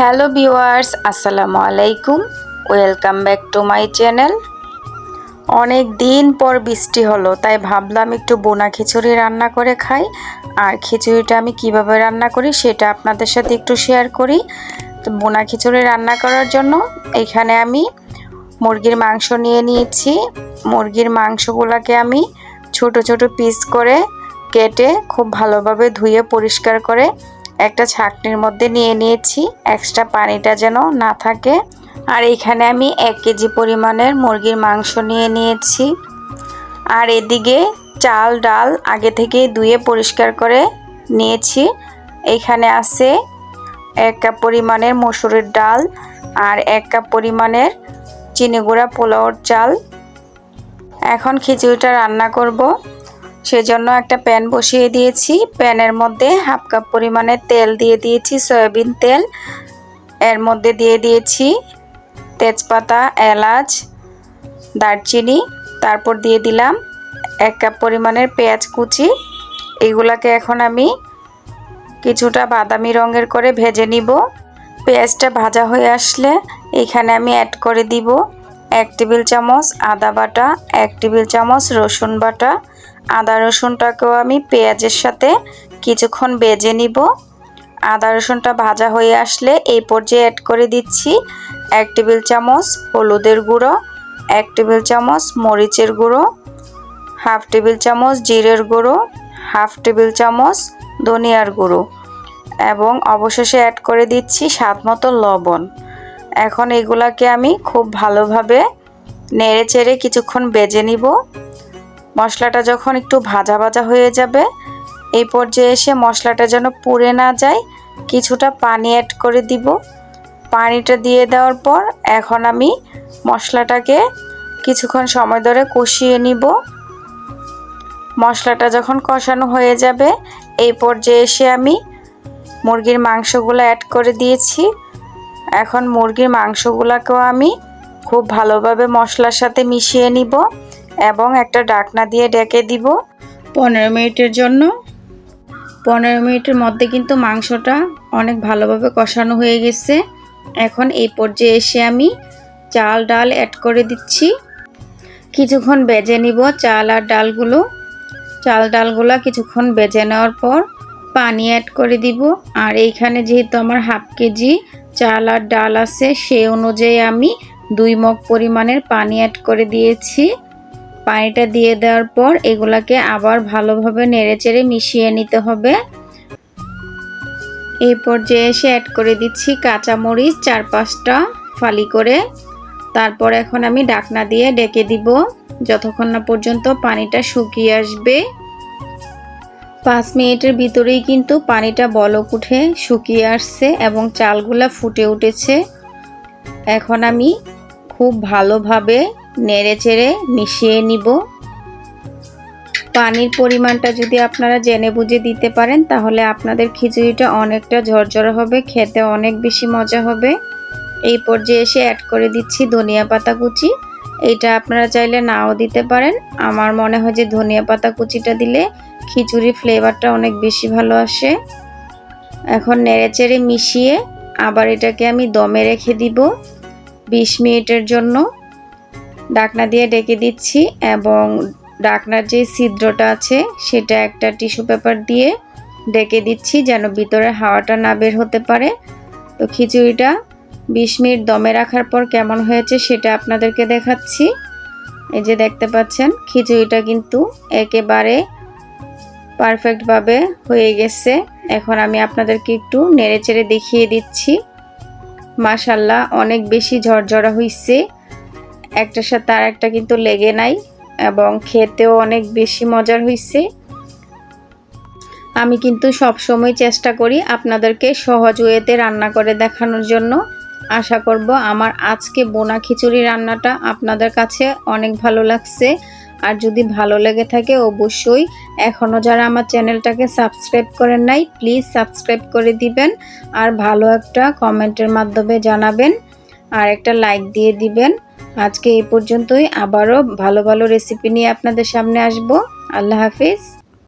Hello viewers, আসসালামু আলাইকুম। Welcome back to my channel. অনেক দিন পর বৃষ্টি হলো, তাই ভাবলাম একটু বোনা খিচুড়ি রান্না করে খাই। আর খিচুড়িটা আমি কীভাবে রান্না করি সেটা আপনাদের সাথে একটু শেয়ার করি। তো বোনা খিচুড়ি রান্না করার জন্য এখানে আমি মুরগির মাংস নিয়ে নিয়েছি। মুরগির মাংসগুলোকে আমি ছোট ছোট পিস করে কেটে খুব ভালোভাবে ধুয়ে পরিষ্কার করে একটা ছাকনির মধ্যে নিয়ে নিয়েছি। এক্সট্রা পানিটা যেন না থাকে। আর এখানে আমি এক কেজি পরিমাণের মুরগির মাংস নিয়ে নিয়েছি। আর এদিকে চাল, ডাল আগে থেকে ধুয়ে পরিষ্কার করে নিয়েছি। এখানে আছে এক কাপ পরিমাণের মসুরের ডাল আর এক কাপ পরিমাণের চিনি গুঁড়া পোলাওর চাল। এখন খিচুড়িটা রান্না করব। সেজন্য একটা প্যান বসিয়ে দিয়েছি। প্যানের মধ্যে হাফ কাপ পরিমাণে তেল দিয়ে দিয়েছি, সয়াবিন তেল। এর মধ্যে দিয়ে দিয়েছি তেজপাতা, এলাচ, দারচিনি। তারপর দিয়ে দিলাম এক কাপ পরিমাণের পেঁয়াজ কুচি। এগুলাকে এখন আমি কিছুটা বাদামি রঙের করে ভেজে নিব। পেঁয়াজটা ভাজা হয়ে আসলে এখানে আমি অ্যাড করে দিব। এক টেবিল চামচ আদা বাটা, এক টেবিল চামচ রসুন বাটা। আদা রসুনটাকেও আমি পেঁয়াজের সাথে কিছুক্ষণ বেজে নিব। আদা রসুনটা ভাজা হয়ে আসলে এই পর্যায়ে অ্যাড করে দিচ্ছি এক টেবিল চামচ হলুদের গুঁড়ো, এক টেবিল চামচ মরিচের গুঁড়ো, হাফ টেবিল চামচ জিরের গুঁড়ো, হাফ টেবিল চামচ ধনিয়ার গুঁড়ো। এবং অবশেষে অ্যাড করে দিচ্ছি স্বাদ মতো লবণ। এখন এগুলাকে আমি খুব ভালোভাবে নেড়ে চেড়ে কিছুক্ষণ বেজে নিব। মশলাটা যখন একটু ভাজা ভাজা হয়ে যাবে, এই পর্যায়ে এসে মশলাটা যেন পুড়ে না যায়, কিছুটা পানি অ্যাড করে দিব। পানিটা দিয়ে দেওয়ার পর এখন আমি মশলাটাকে কিছুক্ষণ সময় ধরে কষিয়ে নিব। মশলাটা যখন কষানো হয়ে যাবে, এই পর্যায়ে এসে আমি মুরগির মাংসগুলো অ্যাড করে দিয়েছি। এখন মুরগির মাংসগুলোকেও আমি খুব ভালোভাবে মশলার সাথে মিশিয়ে নিব এবং একটা ডাকনা দিয়ে ডেকে দিব পনেরো মিনিটের জন্য। পনেরো মিনিটের মধ্যে কিন্তু মাংসটা অনেক ভালোভাবে কষানো হয়ে গেছে। এখন এই পর্যায়ে এসে আমি চাল, ডাল অ্যাড করে দিচ্ছি। কিছুক্ষণ বেজে নিব চাল আর ডালগুলো। চাল, ডালগুলো কিছুক্ষণ বেজে নেওয়ার পর পানি অ্যাড করে দিব। আর এইখানে যেহেতু আমার হাফ কেজি চাল আর ডাল আছে সেই অনুযায়ী আমি দুই মগ পরিমাণের পানি অ্যাড করে দিয়েছি। পানিটা দিয়ে দেওয়ার পর এগুলাকে আবার ভালোভাবে নেড়েচেড়ে মিশিয়ে নিতে হবে। এই পর্যায়ে এসে অ্যাড করে দিচ্ছি কাঁচামরিচ চার পাঁচটা ফালি করে। তারপর এখন আমি ডাকনা দিয়ে ডেকে দিব, যতক্ষণ না পর্যন্ত পানিটা শুকিয়ে আসবে। পাঁচ মিনিটের ভিতরেই কিন্তু পানিটা বলক উঠে শুকিয়ে আসছে এবং চালগুলা ফুটে উঠেছে। এখন আমি খুব ভালোভাবে নেড়ে চেড়ে মিশিয়ে নিব। পানির পরিমাণটা যদি আপনারা জেনে বুঝে দিতে পারেন, তাহলে আপনাদের খিচুড়িটা অনেকটা ঝরঝরে হবে, খেতে অনেক বেশি মজা হবে। এই পর্যায়ে এসে অ্যাড করে দিচ্ছি ধনিয়া পাতা কুচি। এইটা আপনারা চাইলে নাও দিতে পারেন। আমার মনে হয় যে ধনিয়া পাতা কুচিটা দিলে খিচুড়ির ফ্লেভারটা অনেক বেশি ভালো আসে। এখন নেড়েচেড়ে মিশিয়ে আবার এটাকে আমি দমে রেখে দিব বিশ মিনিটের জন্য। ডাকনা দিয়ে ডেকে দিচ্ছি এবং ডাকনার যে ছিদ্রটা আছে সেটা একটা টিস্যু পেপার দিয়ে ডেকে দিচ্ছি যেন ভিতরে হাওয়াটা না বের হতে পারে। তো খিচুড়িটা বিশ মিনিট দমে রাখার পর কেমন হয়েছে সেটা আপনাদেরকে দেখাচ্ছি। এই যে দেখতে পাচ্ছেন, খিচুড়িটা কিন্তু একেবারে পারফেক্টভাবে হয়ে গেছে। এখন আমি আপনাদেরকে একটু নেড়েচেড়ে দেখিয়ে দিচ্ছি। মাশাল্লাহ অনেক বেশি ঝরঝরা হয়েছে একটার সাথে আর একটা কিন্তু লেগে নাই এবং খেতেও অনেক বেশি মজার হয়েছে আমি কিন্তু সব সময় চেষ্টা করি আপনাদেরকে সহজ ওয়েতে রান্না করে দেখানোর জন্য। আশা করব আমার আজকে বোনা খিচুড়ি রান্নাটা আপনাদের কাছে অনেক ভালো লাগছে। আর যদি ভালো লেগে থাকে অবশ্যই এখনও যারা আমার চ্যানেলটাকে সাবস্ক্রাইব করেন নাই প্লিজ সাবস্ক্রাইব করে দিবেন আর ভালো একটা কমেন্টের মাধ্যমে জানাবেন আর একটা লাইক দিয়ে দিবেন। আজকে এই পর্যন্তই, আবারও ভালো ভালো রেসিপি নিয়ে আপনাদের সামনে আসব। আল্লাহ হাফিজ।